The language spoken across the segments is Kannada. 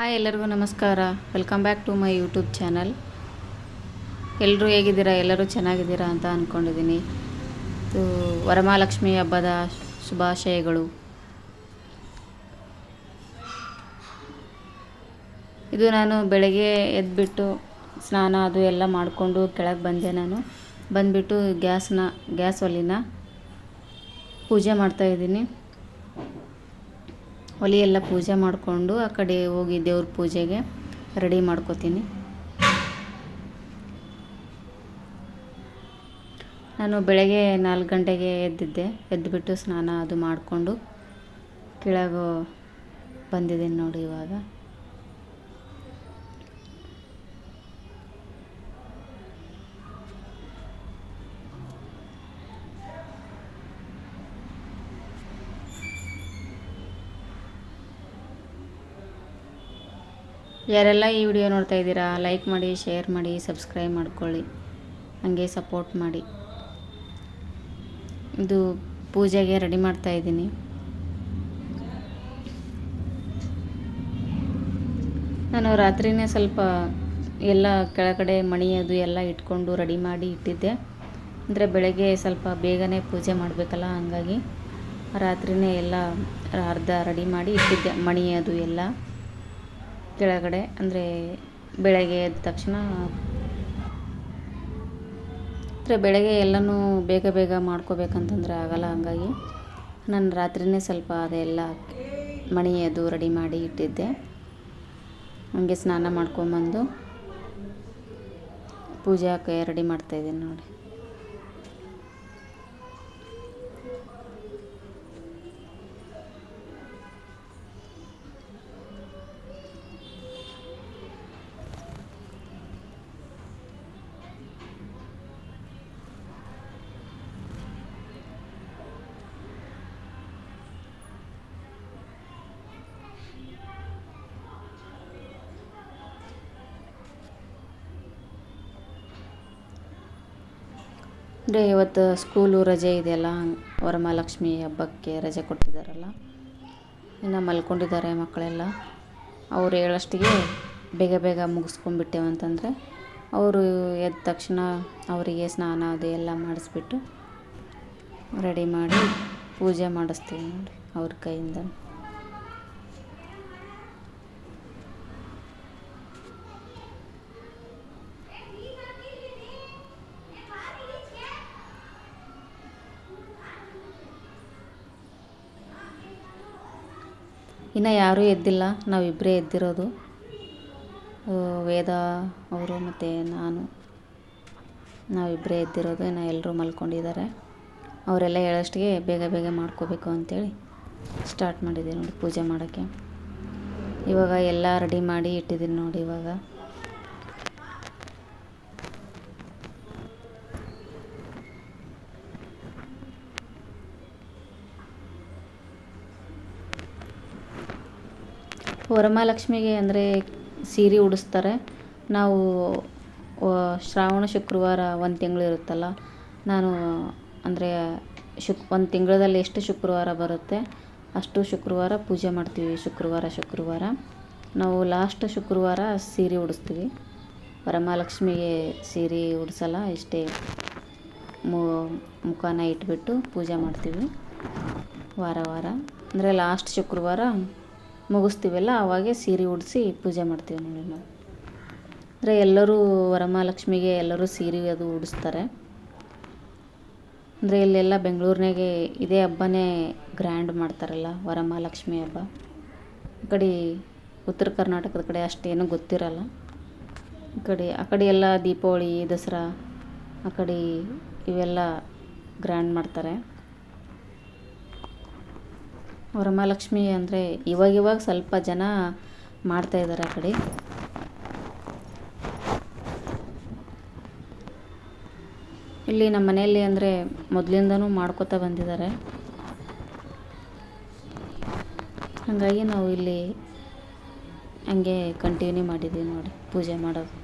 ಹಾಯ್ ಎಲ್ಲರಿಗೂ ನಮಸ್ಕಾರ. Welcome back to my YouTube channel ಎಲ್ಲರೂ ಹೇಗಿದ್ದೀರಾ? ಎಲ್ಲರೂ ಚೆನ್ನಾಗಿದ್ದೀರಾ ಅಂತ ಅಂದ್ಕೊಂಡಿದ್ದೀನಿ ಇದು ವರಮಹಾಲಕ್ಷ್ಮಿ ಹಬ್ಬದ ಶುಭಾಶಯಗಳು. ಇದು ನಾನು ಬೆಳಗ್ಗೆ ಎದ್ದುಬಿಟ್ಟು ಸ್ನಾನ ಅದು ಎಲ್ಲ ಮಾಡಿಕೊಂಡು ಕೆಳಗೆ ಬಂದೆ ನಾನು. ಬಂದುಬಿಟ್ಟು ಗ್ಯಾಸ್ನ, ಗ್ಯಾಸ್ ಒಲಿನ ಪೂಜೆ ಮಾಡ್ತಾಯಿದ್ದೀನಿ ಒಲಿ ಎಲ್ಲ ಪೂಜೆ ಮಾಡಿಕೊಂಡು ಆ ಕಡೆ ಹೋಗಿ ದೇವ್ರ ಪೂಜೆಗೆ ರೆಡಿ ಮಾಡ್ಕೋತೀನಿ. ನಾನು ಬೆಳಗ್ಗೆ ನಾಲ್ಕು ಗಂಟೆಗೆ ಎದ್ದಿದ್ದೆ ಎದ್ದುಬಿಟ್ಟು ಸ್ನಾನ ಅದು ಮಾಡಿಕೊಂಡು ಕೆಳಗೆ ಬಂದಿದ್ದೀನಿ ನೋಡಿ ಇವಾಗ. ಯಾರೆಲ್ಲ ಈ ವಿಡಿಯೋ ನೋಡ್ತಾ ಇದ್ದೀರಾ ಲೈಕ್ ಮಾಡಿ ಶೇರ್ ಮಾಡಿ ಸಬ್ಸ್ಕ್ರೈಬ್ ಮಾಡ್ಕೊಳ್ಳಿ. ಹಾಗೆ ಸಪೋರ್ಟ್ ಮಾಡಿ. ಇದು ಪೂಜೆಗೆ ರೆಡಿ ಮಾಡ್ತಾ ಇದ್ದೀನಿ. ನಾನು ರಾತ್ರಿನೇ ಸ್ವಲ್ಪ ಎಲ್ಲ ಕೆಳಗಡೆ ಮಣಿ ಅದು ಎಲ್ಲ ಇಟ್ಕೊಂಡು ರೆಡಿ ಮಾಡಿ ಇಟ್ಟಿದ್ದೆ. ಅಂದರೆ ಬೆಳಗ್ಗೆ ಸ್ವಲ್ಪ ಬೇಗನೆ ಪೂಜೆ ಮಾಡಬೇಕಲ್ಲ, ಹಂಗಾಗಿ ರಾತ್ರಿನೇ ಎಲ್ಲ ಅರ್ಧ ರೆಡಿ ಮಾಡಿ ಇಟ್ಟಿದ್ದೆ, ಮಣಿ ಅದು ಎಲ್ಲ. ಕೆಳಗಡೆ, ಅಂದರೆ ಬೆಳಗ್ಗೆ ಎದ್ದ ತಕ್ಷಣ ಅಂದರೆ ಬೆಳಗ್ಗೆ ಎಲ್ಲನೂ ಬೇಗ ಬೇಗ ಮಾಡ್ಕೋಬೇಕಂತಂದರೆ ಆಗಲ್ಲ ಹಂಗಾಗಿ ನಾನು ರಾತ್ರಿನೇ ಸ್ವಲ್ಪ ಅದೆಲ್ಲ ಮಣಿ ಅದು ರೆಡಿ ಮಾಡಿ ಇಟ್ಟಿದ್ದೆ. ಹಂಗೆ ಸ್ನಾನ ಮಾಡ್ಕೊಂಬಂದು ಪೂಜಾಕ್ಕೆ ರೆಡಿ ಮಾಡ್ತಾಯಿದ್ದೀನಿ ನೋಡಿ. ಅಂದರೆ ಇವತ್ತು ಸ್ಕೂಲು ರಜೆ ಇದೆಯಲ್ಲ ವರಮಹಾಲಕ್ಷ್ಮಿ ಹಬ್ಬಕ್ಕೆ ರಜೆ ಕೊಟ್ಟಿದ್ದಾರಲ್ಲ, ಇನ್ನು ಮಲ್ಕೊಂಡಿದ್ದಾರೆ ಮಕ್ಕಳೆಲ್ಲ. ಅವ್ರು ಹೇಳೋಷ್ಟಿಗೆ ಬೇಗ ಬೇಗ ಮುಗಿಸ್ಕೊಂಡ್ಬಿಟ್ಟೆವು ಅಂತಂದರೆ, ಅವರು ಎದ್ದ ತಕ್ಷಣ ಅವರಿಗೆ ಸ್ನಾನ ಅದು ಎಲ್ಲ ಮಾಡಿಸ್ಬಿಟ್ಟು ರೆಡಿ ಮಾಡಿ ಪೂಜೆ ಮಾಡಿಸ್ತೀವಿ ನೋಡಿ ಅವ್ರ ಕೈಯಿಂದ ಇನ್ನು ಯಾರೂ ಎದ್ದಿಲ್ಲ ನಾವಿಬ್ಬರೇ ಎದ್ದಿರೋದು. ವೇದ ಅವರು ಮತ್ತು ನಾನು ನಾವಿಬ್ಬರೇ ಎದ್ದಿರೋದು, ಇನ್ನು ಎಲ್ಲರೂ ಮಲ್ಕೊಂಡಿದ್ದಾರೆ. ಅವರೆಲ್ಲ ಹೇಳೋಷ್ಟಿಗೆ ಬೇಗ ಬೇಗ ಮಾಡ್ಕೋಬೇಕು ಅಂಥೇಳಿ ಸ್ಟಾರ್ಟ್ ಮಾಡಿದ್ದೀನಿ ನೋಡಿ ಪೂಜೆ ಮಾಡೋಕ್ಕೆ. ಇವಾಗ ಎಲ್ಲ ರೆಡಿ ಮಾಡಿ ಇಟ್ಟಿದ್ದೀನಿ ನೋಡಿ ಇವಾಗ. ವರಮಹಾಲಕ್ಷ್ಮಿಗೆ ಅಂದರೆ ಸೀರೆ ಉಡಿಸ್ತಾರೆ. ನಾವು ಶ್ರಾವಣ ಶುಕ್ರವಾರ ಒಂದು ತಿಂಗಳು ಇರುತ್ತಲ್ಲ, ನಾನು ಅಂದರೆ ಶುಕ್, ಒಂದು ತಿಂಗಳಲ್ಲಿ ಎಷ್ಟು ಶುಕ್ರವಾರ ಬರುತ್ತೆ, ಅಷ್ಟು ಶುಕ್ರವಾರ ಪೂಜೆ ಮಾಡ್ತೀವಿ, ಶುಕ್ರವಾರ ಶುಕ್ರವಾರ. ನಾವು ಲಾಸ್ಟ್ ಶುಕ್ರವಾರ ಸೀರೆ ಉಡಿಸ್ತೀವಿ. ವರಮಹಾಲಕ್ಷ್ಮಿಗೆ ಸೀರೆ ಉಡಿಸಲ್ಲ, ಇಷ್ಟೇ ಮುಖನ ಇಟ್ಬಿಟ್ಟು ಪೂಜೆ ಮಾಡ್ತೀವಿ ವಾರ ವಾರ. ಅಂದರೆ ಲಾಸ್ಟ್ ಶುಕ್ರವಾರ ಮುಗಿಸ್ತೀವಲ್ಲ ಆವಾಗೆ ಸೀರೆ ಉಡಿಸಿ ಪೂಜೆ ಮಾಡ್ತೀವಿ ನೋಡಿ ನಾವು. ಅಂದರೆ ಎಲ್ಲರೂ ವರಮಹಾಲಕ್ಷ್ಮಿಗೆ ಎಲ್ಲರೂ ಸೀರೆ ಅದು ಉಡಿಸ್ತಾರೆ. ಅಂದರೆ ಇಲ್ಲೆಲ್ಲ ಬೆಂಗಳೂರಿನಾಗೆ ಇದೇ ಹಬ್ಬನೇ ಗ್ರ್ಯಾಂಡ್ ಮಾಡ್ತಾರಲ್ಲ, ವರಮಹಾಲಕ್ಷ್ಮಿ ಹಬ್ಬ. ಈ ಕಡೆ ಉತ್ತರ ಕರ್ನಾಟಕದ ಕಡೆ ಅಷ್ಟೇನು ಗೊತ್ತಿರಲ್ಲ. ಈ ಕಡೆ, ಆ ಕಡೆ ಎಲ್ಲ ದೀಪಾವಳಿ, ದಸರಾ, ಆ ಕಡೆ ಇವೆಲ್ಲ ಗ್ರ್ಯಾಂಡ್ ಮಾಡ್ತಾರೆ. ವರಮಹಾಲಕ್ಷ್ಮಿ ಅಂದರೆ ಇವಾಗ ಇವಾಗ ಸ್ವಲ್ಪ ಜನ ಮಾಡ್ತಾಯಿದ್ದಾರೆ ಆ ಕಡೆ. ಇಲ್ಲಿ ನಮ್ಮ ಮನೆಯಲ್ಲಿ ಅಂದರೆ ಮೊದಲಿಂದನೂ ಮಾಡ್ಕೋತಾ ಬಂದಿದ್ದಾರೆ. ಹಾಗಾಗಿ ನಾವು ಇಲ್ಲಿ ಹಂಗೆ ಕಂಟಿನ್ಯೂ ಮಾಡಿದ್ದೀವಿ ನೋಡಿ, ಪೂಜೆ ಮಾಡೋದು.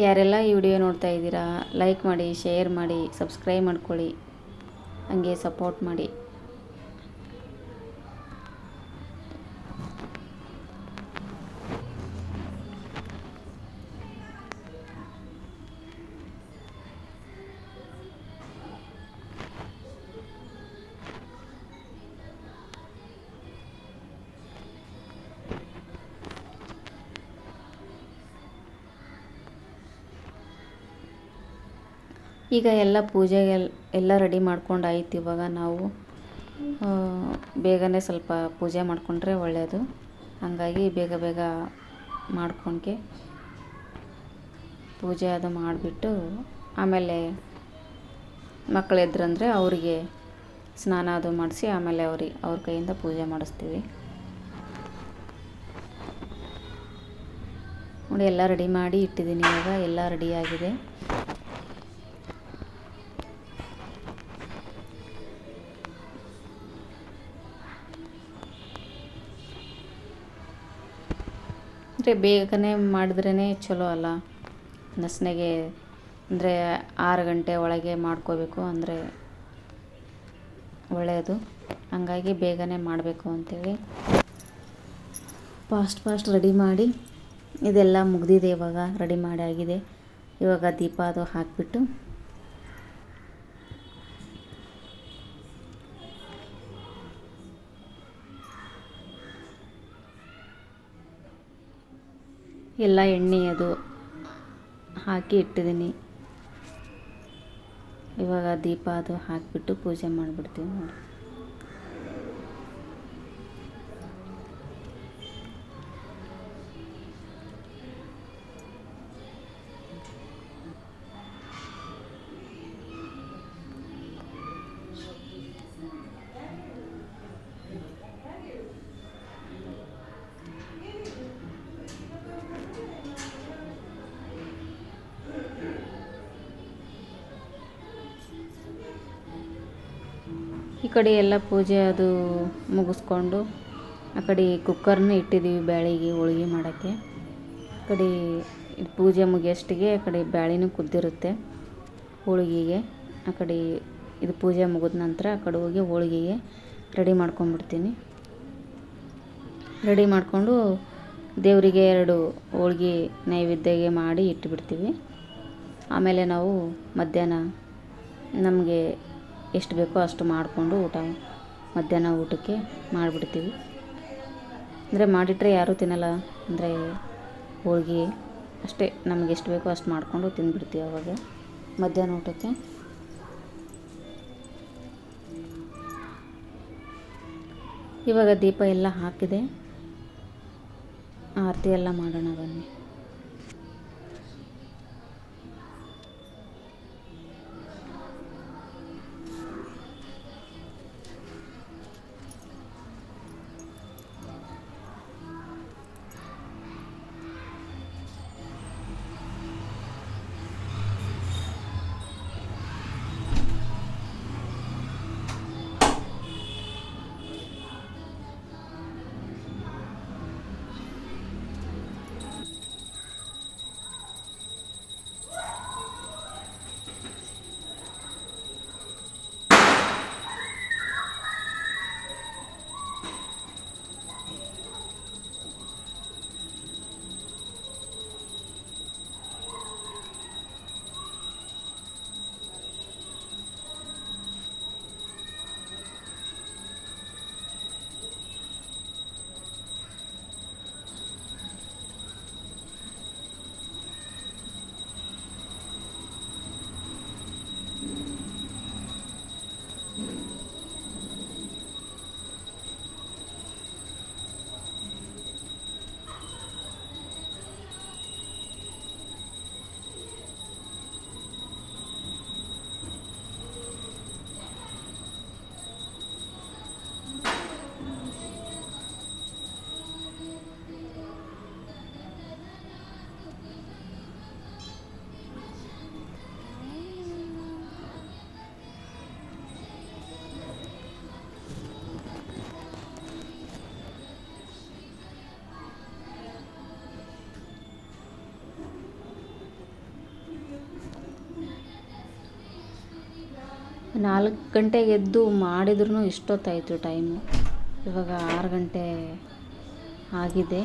ಯಾರೆಲ್ಲ ಈ ವಿಡಿಯೋ ನೋಡ್ತಾ ಇದ್ದೀರಾ ಲೈಕ್ ಮಾಡಿ ಶೇರ್ ಮಾಡಿ ಸಬ್ಸ್ಕ್ರೈಬ್ ಮಾಡ್ಕೊಳ್ಳಿ. ಹಂಗೆ ಸಪೋರ್ಟ್ ಮಾಡಿ. ಈಗ ಎಲ್ಲ ಪೂಜೆಗೆ ಎಲ್ಲ ರೆಡಿ ಮಾಡ್ಕೊಂಡು ಆಯ್ತು ಇವಾಗ ನಾವು. ಬೇಗನೆ ಸ್ವಲ್ಪ ಪೂಜೆ ಮಾಡಿಕೊಂಡ್ರೆ ಒಳ್ಳೆಯದು ಹಾಗಾಗಿ ಬೇಗ ಬೇಗ ಮಾಡ್ಕೊಂಡ್ಕೆ ಪೂಜೆ ಅದು ಮಾಡಿಬಿಟ್ಟು ಆಮೇಲೆ ಮಕ್ಕಳು ಎದ್ರಂದರೆ ಅವರಿಗೆ ಸ್ನಾನ ಅದು ಮಾಡಿಸಿ ಆಮೇಲೆ ಅವ್ರಿಗೆ ಅವ್ರ ಕೈಯಿಂದ ಪೂಜೆ ಮಾಡಿಸ್ತೀವಿ. ನೋಡಿ ಎಲ್ಲ ರೆಡಿ ಮಾಡಿ ಇಟ್ಟಿದ್ದೀನಿ ಇವಾಗ, ಎಲ್ಲ ರೆಡಿಯಾಗಿದೆ ಅಂದರೆ ಬೇಗನೆ ಮಾಡಿದ್ರೇ ಚಲೋ ಅಲ್ಲ. ನಸ್ನೆಗೆ ಅಂದರೆ ಆರು ಗಂಟೆ ಒಳಗೆ ಮಾಡ್ಕೋಬೇಕು ಅಂದರೆ ಒಳ್ಳೆಯದು. ಹಂಗಾಗಿ ಬೇಗನೆ ಮಾಡಬೇಕು ಅಂತೇಳಿ. ಫಾಸ್ಟ್ ಫಾಸ್ಟ್ ರೆಡಿ ಮಾಡಿ ಇದೆಲ್ಲ ಮುಗ್ದಿದೆ ಇವಾಗ, ರೆಡಿ ಮಾಡಿ ಆಗಿದೆ. ಇವಾಗ ದೀಪ ಅದು ಹಾಕಿಬಿಟ್ಟು ಎಲ್ಲ ಎಣ್ಣೆ ಅದು ಹಾಕಿ ಇಟ್ಟಿದ್ದೀನಿ. ಇವಾಗ ದೀಪ ಅದು ಹಾಕಿಬಿಟ್ಟು ಪೂಜೆ ಮಾಡಿಬಿಡ್ತೀವಿ ನೋಡಿ. ಕಡೆ ಎಲ್ಲ ಪೂಜೆ ಅದು ಮುಗಿಸ್ಕೊಂಡು, ಆ ಕಡೆ ಕುಕ್ಕರ್ನ ಇಟ್ಟಿದ್ದೀವಿ ಬ್ಯಾಳಿಗೆ ಹೋಳ್ಗೆ ಮಾಡೋಕ್ಕೆ. ಆ ಕಡೆ ಪೂಜೆ ಮುಗಿಯೋಷ್ಟಿಗೆ ಆ ಕಡೆ ಬ್ಯಾಳಿನೂ ಕುದ್ದಿರುತ್ತೆ ಹೋಳಿಗೆಗೆ. ಆ ಕಡೆ ಇದು ಪೂಜೆ ಮುಗಿದ ನಂತರ ಆ ಕಡೆ ಹೋಗಿ ಹೋಳಿಗೆಗೆ ರೆಡಿ ಮಾಡ್ಕೊಂಡ್ಬಿಡ್ತೀನಿ. ರೆಡಿ ಮಾಡಿಕೊಂಡು ದೇವರಿಗೆ ಎರಡು ಹೋಳ್ಗೆ ನೈವೇದ್ಯಗೆ ಮಾಡಿ ಇಟ್ಬಿಡ್ತೀವಿ. ಆಮೇಲೆ ನಾವು ಮಧ್ಯಾಹ್ನ ನಮಗೆ ಎಷ್ಟು ಬೇಕೋ ಅಷ್ಟು ಮಾಡಿಕೊಂಡು ಊಟ ಮಧ್ಯಾಹ್ನ ಊಟಕ್ಕೆ ಮಾಡಿಬಿಡ್ತೀವಿ. ಅಂದರೆ ಮಾಡಿಟ್ರೆ ಯಾರೂ ತಿನ್ನಲ್ಲ. ಅಂದರೆ ಹೋಳ್ಗೆ ಅಷ್ಟೇ. ನಮಗೆ ಎಷ್ಟು ಬೇಕೋ ಅಷ್ಟು ಮಾಡಿಕೊಂಡು ತಿಂದುಬಿಡ್ತೀವಿ ಅವಾಗ. ಮಧ್ಯಾಹ್ನ ಊಟಕ್ಕೆ. ಇವಾಗ ದೀಪ ಎಲ್ಲ ಹಾಕಿದೆ. ಆರತಿ ಎಲ್ಲ ಮಾಡೋಣ ಬನ್ನಿ. ನಾಲ್ಕು ಗಂಟೆಗೆ ಎದ್ದು ಮಾಡಿದ್ರೂ ಇಷ್ಟೊತ್ತಾಯಿತು ಟೈಮು. ಇವಾಗ ಆರು ಗಂಟೆ ಆಗಿದೆ.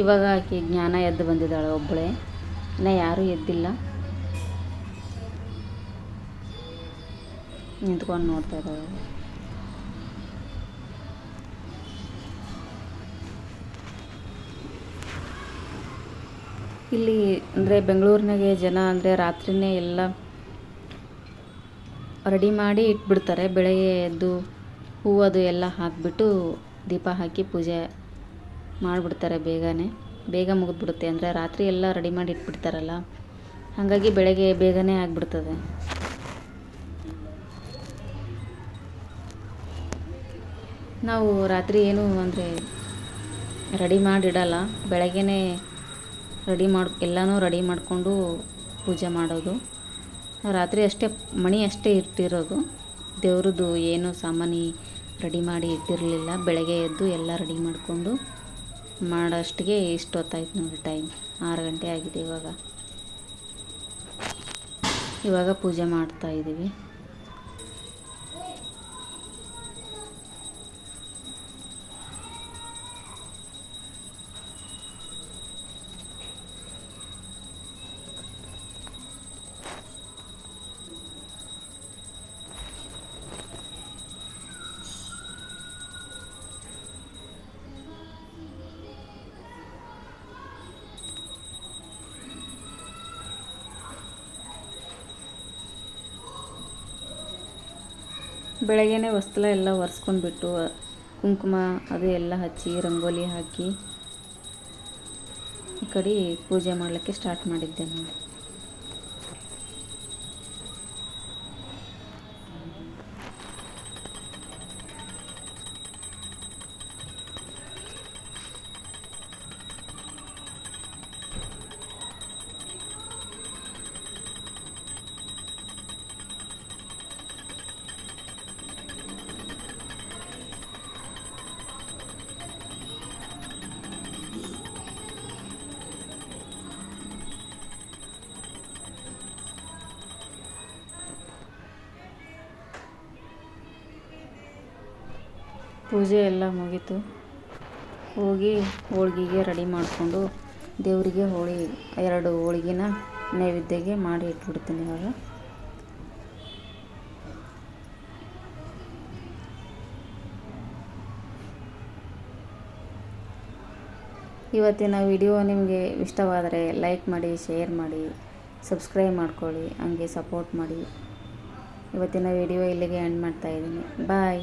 ಇವಾಗ ಆಕೆ ಜ್ಞಾನ ಎದ್ದು ಬಂದಿದ್ದಾಳೆ ಒಬ್ಬಳೇ ಇನ್ನು ಯಾರೂ ಎದ್ದಿಲ್ಲ. ನಿಂತ್ಕೊಂಡು ನೋಡ್ತಾ ಇದ್ದಾಳೆ. ಇಲ್ಲಿ ಅಂದರೆ ಬೆಂಗಳೂರಿನಾಗೆ ಜನ ಅಂದರೆ ರಾತ್ರಿನೇ ಎಲ್ಲ ರೆಡಿ ಮಾಡಿ ಇಟ್ಬಿಡ್ತಾರೆ. ಬೆಳಗ್ಗೆ ಎದ್ದು ಹೂವು ಅದು ಎಲ್ಲ ಹಾಕಿಬಿಟ್ಟು ದೀಪ ಹಾಕಿ ಪೂಜೆ ಮಾಡಿಬಿಡ್ತಾರೆ ಬೇಗನೆ. ಬೇಗ ಮುಗಿದ್ಬಿಡುತ್ತೆ. ಅಂದರೆ ರಾತ್ರಿ ಎಲ್ಲ ರೆಡಿ ಮಾಡಿ ಇಟ್ಬಿಡ್ತಾರಲ್ಲ. ಹಾಗಾಗಿ ಬೆಳಗ್ಗೆ ಬೇಗನೆ ಆಗಿಬಿಡ್ತದೆ. ನಾವು ರಾತ್ರಿ ಏನು ಅಂದರೆ ರೆಡಿ ಮಾಡಿಡಲ್ಲ. ಬೆಳಗ್ಗೆನೇ ರೆಡಿ ಮಾಡಿ, ಎಲ್ಲನೂ ರೆಡಿ ಮಾಡಿಕೊಂಡು ಪೂಜೆ ಮಾಡೋದು. ರಾತ್ರಿ ಅಷ್ಟೇ, ಮಣಿ ಅಷ್ಟೇ ಇಟ್ಟಿರೋದು. ದೇವ್ರದ್ದು ಏನು ಸಾಮಾನಿ ರೆಡಿ ಮಾಡಿ ಇಟ್ಟಿರಲಿಲ್ಲ. ಬೆಳಗ್ಗೆ ಎದ್ದು ಎಲ್ಲ ರೆಡಿ ಮಾಡಿಕೊಂಡು ಮಾಡೋಷ್ಟಿಗೆ ಇಷ್ಟೊತ್ತಾಯ್ತು ನೋಡಿ ಟೈಮ್. ಆರು ಗಂಟೆ ಆಗಿದೆ ಇವಾಗ. ಇವಾಗ ಪೂಜೆ ಮಾಡ್ತಾ ಇದ್ದೀವಿ. ಬೆಳಗ್ಗೆನೇ ಹೊಸ್ತಲ ಎಲ್ಲ ಒರೆಸ್ಕೊಂಡ್ಬಿಟ್ಟು, ಕುಂಕುಮ ಅದು ಎಲ್ಲ ಹಚ್ಚಿ, ರಂಗೋಲಿ ಹಾಕಿ ಈ ಕಡೆ ಪೂಜೆ ಮಾಡಲಿಕ್ಕೆ ಸ್ಟಾರ್ಟ್ ಮಾಡಿದ್ದೆ ನೋಡಿ ಪೂಜೆ ಎಲ್ಲ ಮುಗೀತು. ಹೋಗಿ ಹೋಳ್ಗೆಗೆ ರೆಡಿ ಮಾಡಿಕೊಂಡು ದೇವರಿಗೆ ಹೋಳಿ, ಎರಡು ಹೋಳಿಗೆನ ನೈವೇದ್ಯಗೆ ಮಾಡಿ ಇಟ್ಬಿಡ್ತೀನಿ ಇವಾಗ. ಇವತ್ತಿನ ವಿಡಿಯೋ ನಿಮಗೆ ಇಷ್ಟವಾದರೆ ಲೈಕ್ ಮಾಡಿ, ಶೇರ್ ಮಾಡಿ, ಸಬ್ಸ್ಕ್ರೈಬ್ ಮಾಡ್ಕೊಳ್ಳಿ, ಹಂಗೆ ಸಪೋರ್ಟ್ ಮಾಡಿ. ಇವತ್ತಿನ ವಿಡಿಯೋ ಇಲ್ಲಿಗೆ ಎಂಡ್ ಮಾಡ್ತಾಯಿದ್ದೀನಿ ಬಾಯ್.